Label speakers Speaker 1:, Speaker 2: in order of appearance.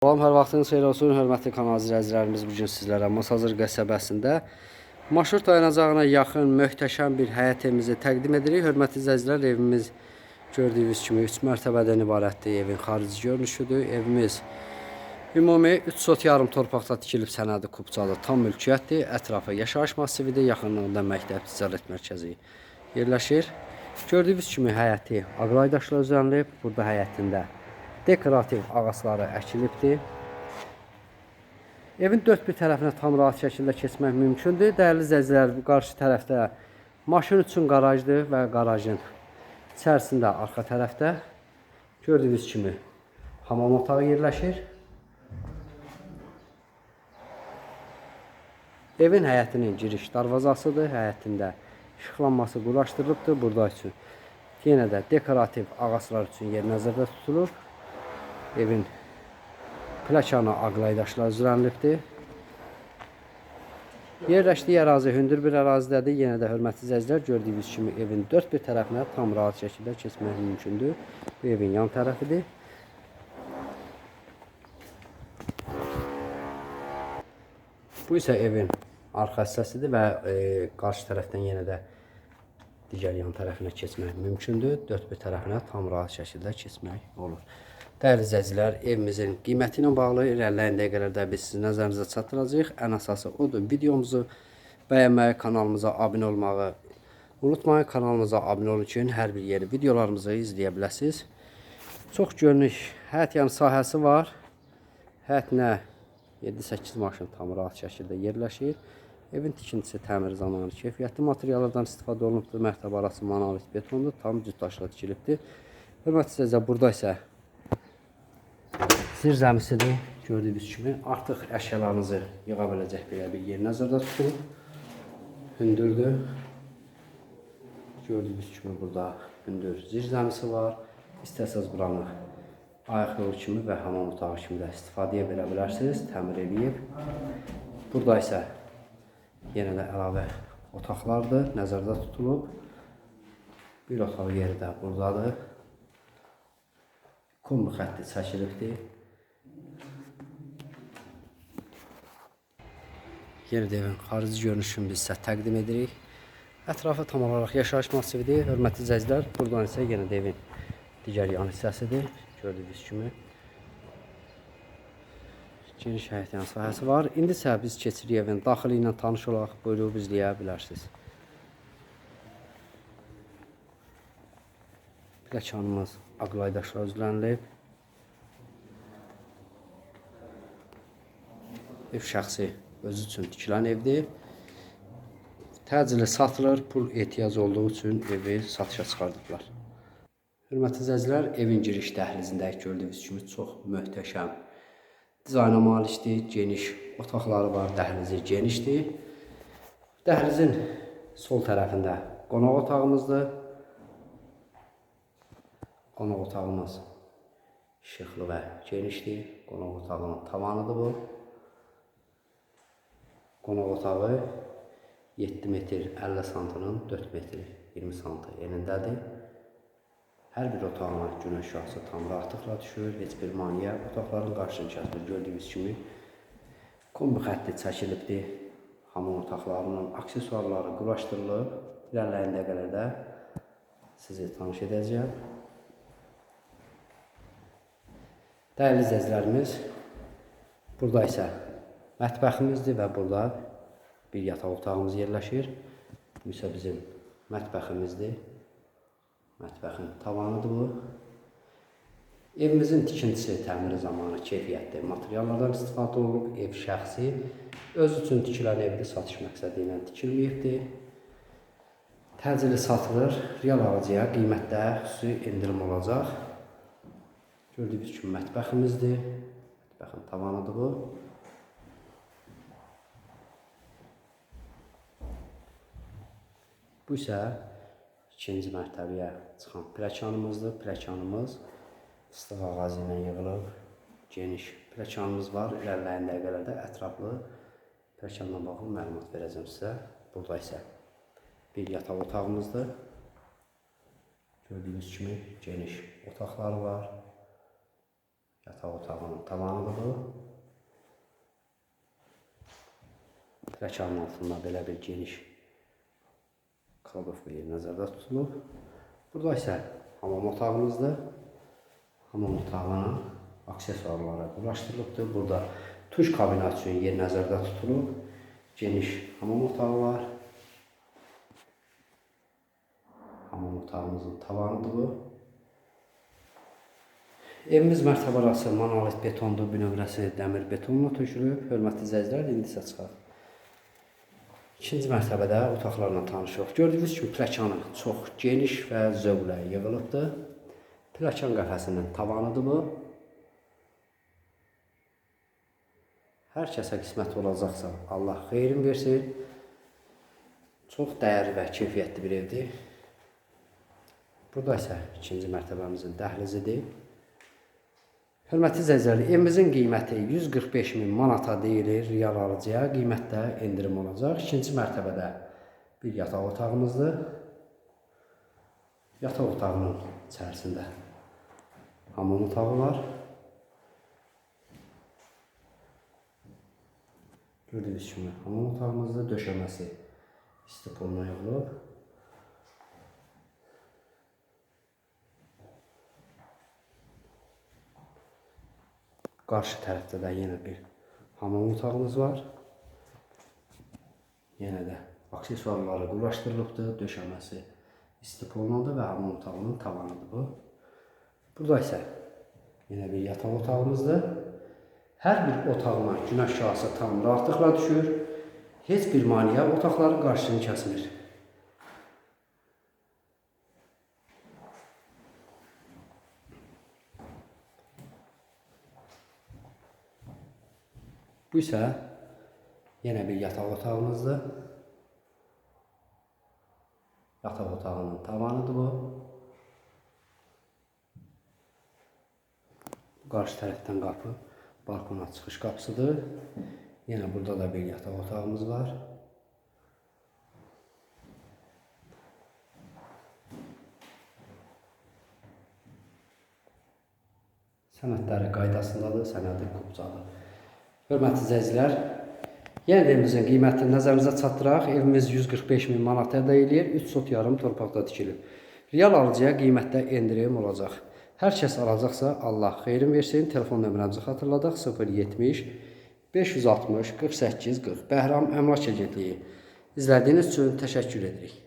Speaker 1: Salam, hər vaxtınız xeyir olsun, hörmətli kanal izləyicilərimiz. Bu gün sizlərə Masazır qəsəbəsində marşrut dayanacağına yaxın möhtəşəm bir həyət evimizi təqdim edirik. Hörmətli izləyicilər, evimiz gördüyünüz kimi 3 mərtəbədən ibarətdir. Evin xarici görünüşüdür. Evimiz ümumi 3 sot yarım torpaqda tikilib sənədi kubcalı tam mülkiyyətdir. Ətrafı yaşayış massividir. Yaxınlığında məktəb ticarət mərkəzi yerləşir. Gördüyünüz kimi həyəti aqraydaşla düzənlib. Burada həyətində dekorativ ağacları əkilibdir. Evin dörd bir tərəfinə tam rahat şəkildə keçmək mümkündür. Dəyərli izləyicilər, qarşı tərəfdə maşın üçün qarajdır və qarajın içərisində arxa tərəfdə gördüyünüz kimi hamam otağı yerləşir. Evin həyətinin giriş darvazasıdır. Həyətində işıqlanması quraşdırılıbdır. Burada üçün yenə də dekorativ ağaclar üçün yer nəzərdə tutulur. Evin plakanı ağlaydaşlar düzənlibdir. Yerləşdiyi ərazi hündür bir ərazidədir. Yenə də hörmətli izləyicilər gördüyünüz kimi evin dörd bir tərəfinə tam rahat şəkildə keçmək mümkündür. Bu evin yan tərəfidir. Bu isə evin arxa hissəsidir və e, qarşı tərəfdən yenə də digər yan tərəfinə keçmək mümkündür. Dörd bir tərəfinə tam rahat şəkildə keçmək olur. Dəyərli izləyicilər, evimizin qiyməti bağlı irəliləyən dəqiqələrdə biz sizin nəzərinizə çatdıracağıq. Ən əsası odur, videomuzu bəyənməyi, kanalımıza abunə olmağı unutmayın. Kanalımıza abunə olun ki, hər bir yeri videolarımızı izləyə biləsiniz. Çox geniş həyət yanı sahəsi var. Həyətinə 7-8 maşın tam rahat şəkildə yerləşir. Evin tikintisi təmir zamanı keyfiyyətli materiallardan istifadə olunubdur. Mərtəbə arası monolit betondur. Tam cütdaşla tikilibdir. Hörmətli izləyicilər, burada isə zirzəmisidir. Gördüyünüz kimi artıq əşyalarınızı yığa biləcək belə bir yer nəzərdə tutulub. Hündürdür. Gördüyünüz kimi burada hündür zirzəmisi var. İstəsəz buranı ayaq yolu kimi və hamam otağı kimi də istifadəyə verə bilərsiniz. Təmir edib. Burada isə yenə də əlavə otaqlardır, nəzərdə tutulub. Bir otaq yeri də buradadır. Kumlu xətti çəkilibdir. Yenə evin xarici görünüşünü biz sizə təqdim edirik. Ətrafı tam olaraq yaşayış massividir. Hörmətli izləyicilər, buradan isə yenə də evin digər yan hissəsidir. Gördüyünüz kimi. Geniş həyət yan sahəsi var. İndi isə biz keçirik evin daxili ilə tanış olaraq buyurub izləyə bilərsiniz. Pləkanımız aqlaydaşlar üzlənilib. Ev şəxsi özü üçün tikilən evdir. Təcili satılır, pul ehtiyacı olduğu üçün evi satışa çıxardıblar. Hörmətli izləyicilər, evin giriş dəhlizində gördüyünüz kimi çox möhtəşəm dizayna malikdir, geniş otaqları var, dəhlizi genişdir. Dəhlizin sol tərəfində qonaq otağımızdır. Qonaq otağımız işıqlı və genişdir. Qonaq otağının tavanıdır bu. Qonaq otağı 7 metr 50 santının 4 metr 20 santı enindədir. Hər bir otağına günəş şüası tam rahatlıqla düşür, heç bir maneə otaqların qarşısını kəsmir. Gördüyünüz kimi kombi xətti çəkilibdir. Hamam otaqlarının aksesuarları quraşdırılıb. İlərləyən dəqiqələrdə sizi tanış edəcəyəm. Dəyərli izləyicilərimiz, burada isə mətbəximizdir və burada bir yataq otağımız yerləşir. Bu isə bizim mətbəximizdir. Mətbəxin tavanıdır bu. Evimizin tikintisi təmiri zamanı keyfiyyətli materiallardan istifadə olunub. Ev şəxsi öz üçün tikilən evdir, satış məqsədi ilə tikilməyibdir. Təcili satılır. Real alıcıya qiymətdə xüsusi endirim olacaq. Gördüyünüz kimi mətbəximizdir. Mətbəxin tavanıdır bu. Bu isə ikinci mərtəbəyə çıxan pləkanımızdır. Pləkanımız ıslıq ağacı ilə yığılıb. Geniş pləkanımız var. İlərləyən dəqiqələrdə ətraflı pləkanla bağlı məlumat verəcəm sizə. Burada isə bir yataq otağımızdır. Gördüyünüz kimi geniş otaqları var. Yataq otağının tavanıdır bu. Pləkanın altında belə bir geniş kladovka yeri nəzərdə tutulub. Burada isə hamam otağımızdır. Hamam otağına aksesuarları quraşdırılıbdır. Burada tuş kabinat üçün yer nəzərdə tutulub. Geniş hamam otağı var. Hamam otağımızın tavanıdır bu. Evimiz mərtəbə arası monolit betondur, bünövrəsi dəmir betonla tökülüb. Hörmətli izləyicilər, indi isə çıxaq. İkinci mərtəbədə otaqlarla tanışıq. Gördüyünüz kimi pləkanı çox geniş və zövqlə yığılıbdır. Pləkan qəfəsinin tavanıdır bu. Hər kəsə qismət olacaqsa, Allah xeyrin versin. Çox dəyərli və keyfiyyətli bir evdir. Burada isə ikinci mərtəbəmizin dəhlizidir. Hörmətli izləyicilər, evimizin qiyməti 145 min manata deyilir real alıcıya. Qiymətdə endirim olacaq. İkinci mərtəbədə bir yataq otağımızdır. Yataq otağının içərisində hamam otağı var. Gördüyünüz kimi hamam otağımızda döşəməsi istipolina yığılıb. Qarşı tərəfdə də yenə bir hamam otağımız var. Yenə də aksesuarları quraşdırılıbdır, döşəməsi istipolinadır və hamam otağının tavanıdır bu. Burada isə yenə bir yataq otağımızdır. Hər bir otağına günəş şüası tam rahatlıqla düşür. Heç bir maneə otaqların qarşısını kəsmir. Bu isə yenə bir yataq otağımızdır. Yataq otağının tavanıdır bu. Qarşı tərəfdən qapı balkona çıxış qapısıdır. Yenə burada da bir yataq otağımız var. Sənədləri qaydasındadır, sənədi qubcadır. Hörmətli izləyicilər, yenə də evimizin qiymətini nəzərinizə çatdıraq. Evimiz 145 min manat əldə eləyir, 3 sot yarım torpaqda tikilib. Real alıcıya qiymətdə endirim olacaq. Hər kəs alacaqsa Allah xeyrin versin. Telefon nömrəmizi xatırladaq 070 560 48 40. Bəhram Əmlak Agentliyi. İzlədiyiniz üçün təşəkkür edirik.